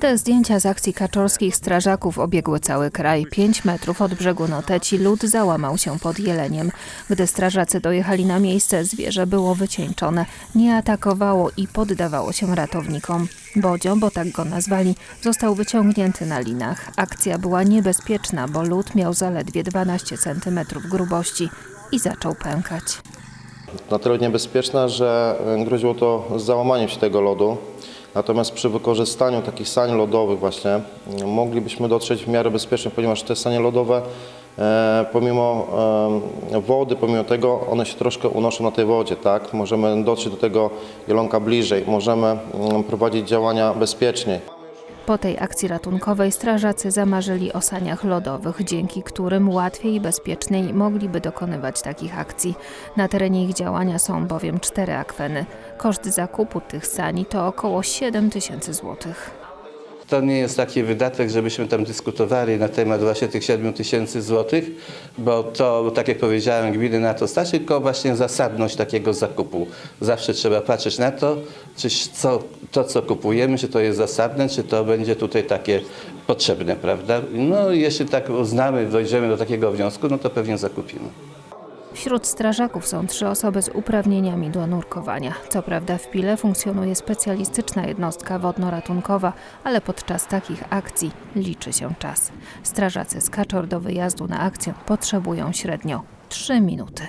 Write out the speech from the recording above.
Te zdjęcia z akcji kaczorskich strażaków obiegły cały kraj. Pięć metrów od brzegu Noteci lód załamał się pod jeleniem. Gdy strażacy dojechali na miejsce, zwierzę było wycieńczone. Nie atakowało i poddawało się ratownikom. Bodzio, bo tak go nazwali, został wyciągnięty na linach. Akcja była niebezpieczna, bo lód miał zaledwie 12 cm grubości i zaczął pękać. na tyle niebezpieczna, że groziło to załamaniem się tego lodu. Natomiast przy wykorzystaniu takich sań lodowych właśnie m, moglibyśmy dotrzeć w miarę bezpiecznie, ponieważ te sanie lodowe e, pomimo wody, pomimo tego one się troszkę unoszą na tej wodzie, tak? Możemy dotrzeć do tego jelonka bliżej, możemy mm, prowadzić działania bezpieczniej. Po tej akcji ratunkowej strażacy zamarzyli o saniach lodowych, dzięki którym łatwiej i bezpieczniej mogliby dokonywać takich akcji. Na terenie ich działania są bowiem cztery akweny. Koszt zakupu tych sani to około 7 tysięcy złotych. To nie jest taki wydatek, żebyśmy tam dyskutowali na temat właśnie tych 7 tysięcy złotych, bo to, tak jak powiedziałem, gminy na to stać, tylko właśnie zasadność takiego zakupu. Zawsze trzeba patrzeć na to, czy co, to, co kupujemy, czy to jest zasadne, czy to będzie tutaj takie potrzebne, prawda? No jeśli tak uznamy, dojdziemy do takiego wniosku, no to pewnie zakupimy. Wśród strażaków są trzy osoby z uprawnieniami do nurkowania. Co prawda w Pile funkcjonuje specjalistyczna jednostka wodno-ratunkowa, ale podczas takich akcji liczy się czas. Strażacy z Kaczor do wyjazdu na akcję potrzebują średnio 3 minuty.